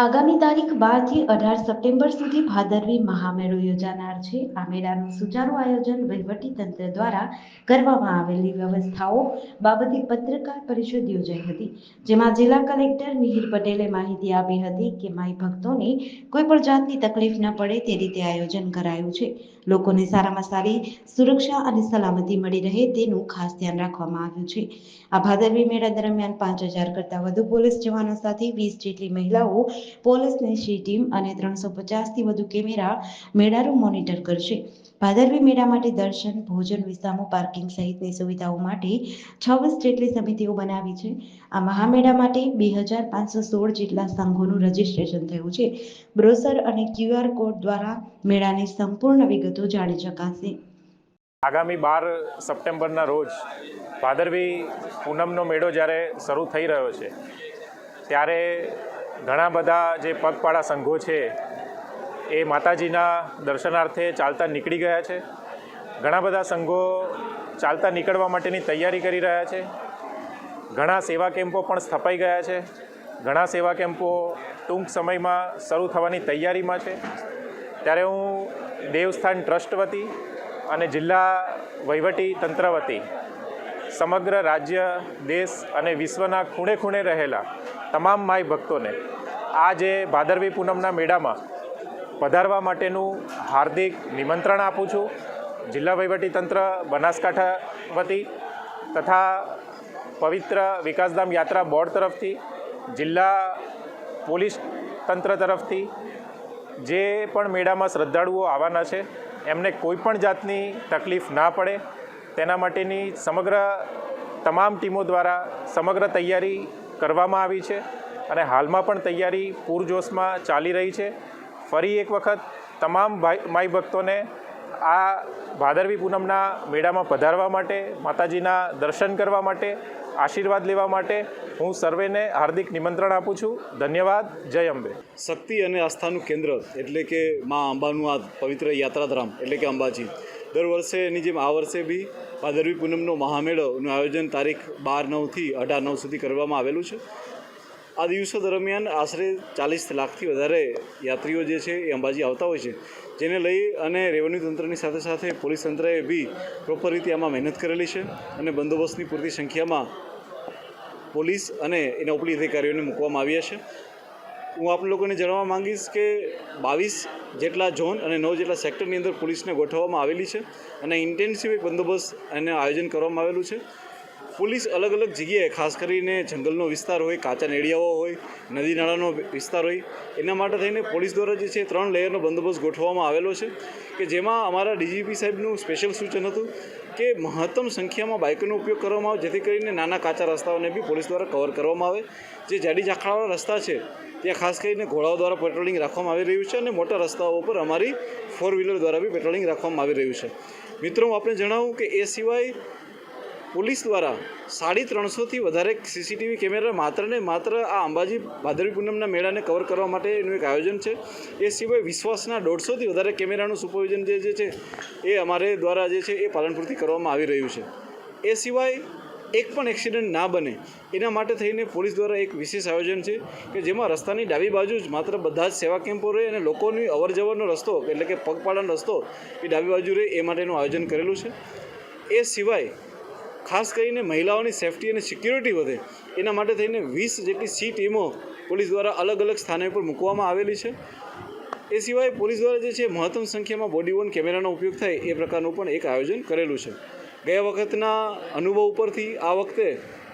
આગામી તારીખ બારથી અઢાર સપ્ટેમ્બર સુધી ભાદરવી મહામેળો યોજાનાર છે. આ મેળાનું સુચારું આયોજન વહીવટી તંત્ર દ્વારા કરવામાં આવેલી વ્યવસ્થાઓ બાબતે પત્રકાર પરિષદ યોજાઈ હતી, જેમાં જિલ્લા કલેક્ટર મિહિર પટેલે માહિતી આપી હતી કે માઈ ભક્તોને કોઈ પણ જાતની તકલીફ ન પડે તે રીતે આયોજન કરાયું છે. લોકોને સારામાં સારી સુરક્ષા અને સલામતી મળી રહે તેનું ખાસ ધ્યાન રાખવામાં આવ્યું છે. આ ભાદરવી મેળા દરમિયાન પાંચ હજાર કરતાં વધુ પોલીસ જવાનો સાથે વીસ જેટલી મહિલાઓ પોલીસની સી ટીમ અને ત્રણસો પચાસથી વધુ કેમેરા મેળાનું મોનિટર કરશે. ભાદરવી મેળા માટે દર્શન, ભોજન, વિસામો, પાર્કિંગ સહિતની સુવિધાઓ માટે છવ્વીસ જેટલી સમિતિઓ બનાવી છે. આ મહામેળા માટે બે હજાર પાંચસો સોળ જેટલા સંઘોનું રજીસ્ટ્રેશન થયું છે. બ્રોસર અને ક્યુઆર કોડ દ્વારા મેળાની સંપૂર્ણ વિગતો જાણી શકાશે. આગામી બાર સપ્ટેમ્બરના રોજ ભાદરવી પૂનમનો મેળો જ્યારે શરૂ થઈ રહ્યો છે, ત્યારે ઘણા બધા જે પગપાળા સંઘો છે, એ માતાજીના દર્શનાર્થે ચાલતા નીકળી ગયા છે. ઘણા બધા સંઘો ચાલતા નીકળવા માટેની તૈયારી કરી રહ્યા છે. ઘણા સેવા કેમ્પો પણ સ્થપાઈ ગયા છે. ઘણા સેવા કેમ્પો ટૂંક સમયમાં શરૂ થવાની તૈયારીમાં છે. ત્યારે હું દેવસ્થાન ટ્રસ્ટ વતી અને જિલ્લા વહીવટી તંત્ર વતી સમગ્ર રાજ્ય, દેશ અને વિશ્વના ખૂણે ખૂણે રહેલા તમામ માય ભક્તોને આ જે ભાદરવી પૂનમના મેળામાં પધારવા માટેનું હાર્દિક નિમંત્રણ આપું છું. જિલ્લા વહીવટી તંત્ર બનાસકાંઠા વતી તથા પવિત્ર વિકાસધામ યાત્રા બોર્ડ તરફથી, જિલ્લા પોલીસ તંત્ર તરફથી જે પણ મેળામાં શ્રદ્ધાળુઓ આવવાના છે, એમને કોઈ પણ જાતની તકલીફ ના પડે. તેના માટેની સમગ્ર તમામ ટીમો દ્વારા સમગ્ર તૈયારી કરવામાં આવી છે અને હાલમાં પણ તૈયારી પૂરજોશમાં ચાલી રહી છે. ફરી એક વખત તમામ ભાઈ, માઈ ભક્તોને આ ભાદરવી પૂનમના મેળામાં પધારવા માટે, માતાજીના દર્શન કરવા માટે, આશીર્વાદ લેવા માટે હું સર્વેને હાર્દિક નિમંત્રણ આપું છું. ધન્યવાદ. જય અંબે. શક્તિ અને આસ્થાનું કેન્દ્ર એટલે કે મા અંબાનું આ પવિત્ર યાત્રાધામ એટલે કે અંબાજી. દર વર્ષેની જેમ આ વર્ષે બી ભાદરવી પૂનમનો મહામેળોનું આયોજન તારીખ બાર નવથી અઢાર નવ સુધી કરવામાં આવેલું છે. આ દિવસો દરમિયાન આશરે ચાલીસ લાખથી વધારે યાત્રીઓ જે છે એ અંબાજી આવતા હોય છે. જેને લઈ અને રેવન્યુ તંત્રની સાથે સાથે પોલીસ તંત્રએ બી પ્રોપર રીતે આમાં મહેનત કરેલી છે અને બંદોબસ્તની પૂરતી સંખ્યામાં પોલીસ અને એના ઉપલી અધિકારીઓને મૂકવામાં આવ્યા છે. હું આપ લોકોને જણાવવા માંગીશ કે બાવીસ જેટલા ઝોન અને નવ જેટલા સેક્ટરની અંદર પોલીસને ગોઠવવામાં આવેલી છે અને ઇન્ટેન્સિવ બંદોબસ્ત એને આયોજન કરવામાં આવેલું છે. પોલીસ અલગ અલગ જગ્યાએ, ખાસ કરીને જંગલનો વિસ્તાર હોય, કાચા નેડિયાઓ હોય, નદી નાળાનો વિસ્તાર હોય, એના માટે થઈને પોલીસ દ્વારા જે છે ત્રણ લેયરનો બંદોબસ્ત ગોઠવવામાં આવેલો છે કે જેમાં અમારા ડીજીપી સાહેબનું સ્પેશિયલ સૂચન હતું કે મહત્તમ સંખ્યામાં બાઇકોનો ઉપયોગ કરવામાં આવે, જેથી કરીને નાના કાચા રસ્તાઓને બી પોલીસ દ્વારા કવર કરવામાં આવે. જે જાડી ઝાંખરાવાળા રસ્તા છે, ત્યાં ખાસ કરીને ઘોડાઓ દ્વારા પેટ્રોલિંગ રાખવામાં આવી રહ્યું છે અને મોટા રસ્તાઓ પર અમારી ફોર વ્હીલર દ્વારા બી પેટ્રોલિંગ રાખવામાં આવી રહ્યું છે. મિત્રો આપણે જણાવું કે એ સિવાય પોલીસ દ્વારા સાડી ત્રણસોથી વધારે સીસીટીવી કેમેરા માત્ર ને માત્ર આ અંબાજી ભાદરવી પૂનમના મેળાને કવર કરવા માટે એનું એક આયોજન છે. એ સિવાય વિશ્વાસના દોઢસોથી વધારે કેમેરાનું સુપરવિઝન જે છે, એ અમારે દ્વારા જે છે, એ પાલનપુરથી કરવામાં આવી રહ્યું છે. એ સિવાય એક પણ એક્સિડન્ટ ના બને, એના માટે થઈને પોલીસ દ્વારા એક વિશેષ આયોજન છે કે જેમાં રસ્તાની ડાબી બાજુ જ માત્ર બધા જ સેવા કેમ્પો રહે અને લોકોની અવર જવરનો રસ્તો, એટલે કે પગપાળાનો રસ્તો, એ ડાબી બાજુ રહે એ માટેનું આયોજન કરેલું છે. એ સિવાય ખાસ કરીને મહિલાઓની સેફટી અને સિક્યુરિટી વધે. એના માટે થઈને વીસ જેટલી સી ટીમો પોલીસ દ્વારા અલગ અલગ સ્થાને પર મૂકવામાં આવેલી છે. એ સિવાય પોલીસ દ્વારા જે છે મહત્તમ સંખ્યામાં બોડી વન કેમેરાનો ઉપયોગ થાય એ પ્રકારનું પણ એક આયોજન કરેલું છે. ગયા વખતના અનુભવ ઉપરથી આ વખતે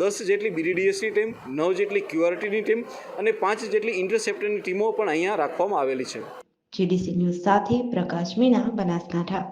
દસ જેટલી બીડીડીએસની ટીમ, નવ જેટલી ક્યુઆરટીની ટીમ અને પાંચ જેટલી ઇન્ટરસેપ્ટરની ટીમો પણ અહીંયા રાખવામાં આવેલી છે. જીડીસી ન્યૂઝ સાથે પ્રકાશ મીણા બનાસકાંઠા.